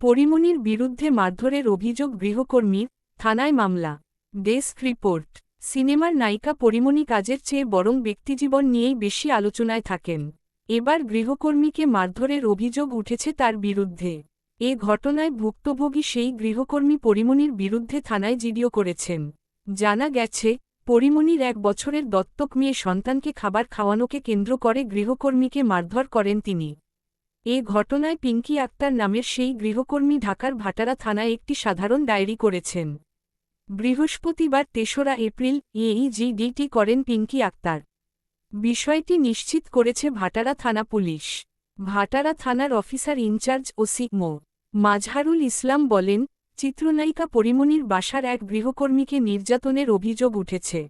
পরিমণির বিরুদ্ধে মারধরের অভিযোগ গৃহকর্মীর থানায় মামলা। Desk report. সিনেমার নায়িকা পরিমণি কাজের চেয়ে বরং ব্যক্তিজীবন নিয়েই বেশি আলোচনায় থাকেন। এবার গৃহকর্মীকে মারধরের অভিযোগ উঠেছে তার বিরুদ্ধে। এ ঘটনায় ভুক্তভোগী সেই গৃহকর্মী পরিমণির বিরুদ্ধে থানায় জিডিও করেছেন। জানা গেছে পরিমণির এক বছরের দত্তক মেয়ে সন্তানকে খাবার খাওয়ানোকে কেন্দ্র করে গৃহকর্মীকে মারধর করেন তিনি। এ ঘটনায় পিঙ্কি আক্তার নামের সেই গৃহকর্মী ঢাকার ভাটারা থানায় একটি সাধারণ ডায়েরি করেছেন। বৃহস্পতিবার তেসরা এপ্রিল এইজিডিটি করেন পিঙ্কি আক্তার। বিষয়টি নিশ্চিত করেছে ভাটারা থানা পুলিশ। ভাটারা থানার অফিসার ইনচার্জ ওসি মো. মাজহারুল ইসলাম বলেন, চিত্রনায়িকা পরিমণির বাসার এক গৃহকর্মীকে নির্যাতনের অভিযোগ উঠেছে।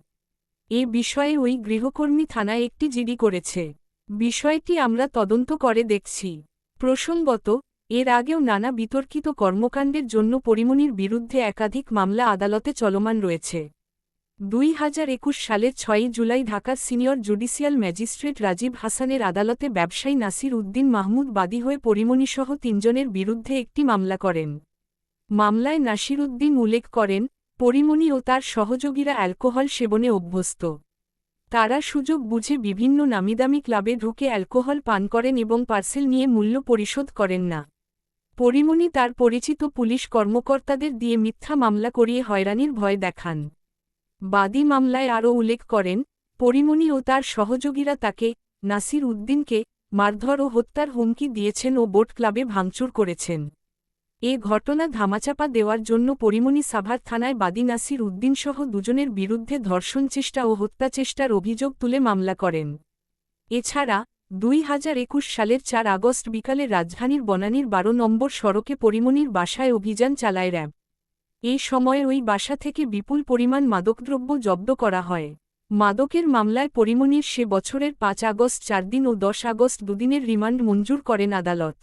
এ বিষয়ে ওই গৃহকর্মী থানায় একটি জিডি করেছে। বিষয়টি আমরা তদন্ত করে দেখছি। প্রসঙ্গত, এর আগেও নানা বিতর্কিত কর্মকাণ্ডের জন্য পরিমণির বিরুদ্ধে একাধিক মামলা আদালতে চলমান রয়েছে। দুই হাজার একুশ সালের ছয়ই জুলাই ঢাকার সিনিয়র জুডিশিয়াল ম্যাজিস্ট্রেট রাজীব হাসানের আদালতে ব্যবসায়ী নাসির উদ্দিন মাহমুদ বাদী হয়ে পরিমণিসহ তিনজনের বিরুদ্ধে একটি মামলা করেন। মামলায় নাসির উদ্দিন উল্লেখ করেন পরিমণি ও তার সহযোগীরা অ্যালকোহল সেবনে অভ্যস্ত। তারা সুযোগ বুঝে বিভিন্ন নামিদামি ক্লাবে ঢুকে অ্যালকোহল পান করেন এবং পার্সেল নিয়ে মূল্য পরিশোধ করেন না। পরিমণি তার পরিচিত পুলিশ কর্মকর্তাদের দিয়ে মিথ্যা মামলা করিয়ে হয়রানির ভয় দেখান। বাদী মামলায় আরও উল্লেখ করেন, পরিমণি ও তার সহযোগীরা তাকে নাসির উদ্দিনকে মারধর ও হত্যার হুমকি দিয়েছেন ও বোট ক্লাবে ভাঙচুর করেছেন। এ ঘটনা ধামাচাপা দেওয়ার জন্য পরিমণি সাভার থানায় বাদী নাসির উদ্দিনসহ দুজনের বিরুদ্ধে ধর্ষণ চেষ্টা ও হত্যাচেষ্টার অভিযোগ তুলে মামলা করেন। এছাড়া, দুই হাজার একুশ সালের চার আগস্ট বিকালে রাজধানীর বনানীর বারো নম্বর সড়কে পরিমণির বাসায় অভিযান চালায় র্যাব। এই সময়ে ওই বাসা থেকে বিপুল পরিমাণ মাদকদ্রব্য জব্দ করা হয়। মাদকের মামলায় পরিমণির সে বছরের পাঁচ আগস্ট চার দিন ও দশ আগস্ট দুদিনের রিমান্ড মঞ্জুর করেন আদালত।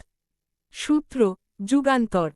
সূত্র যুগান্তর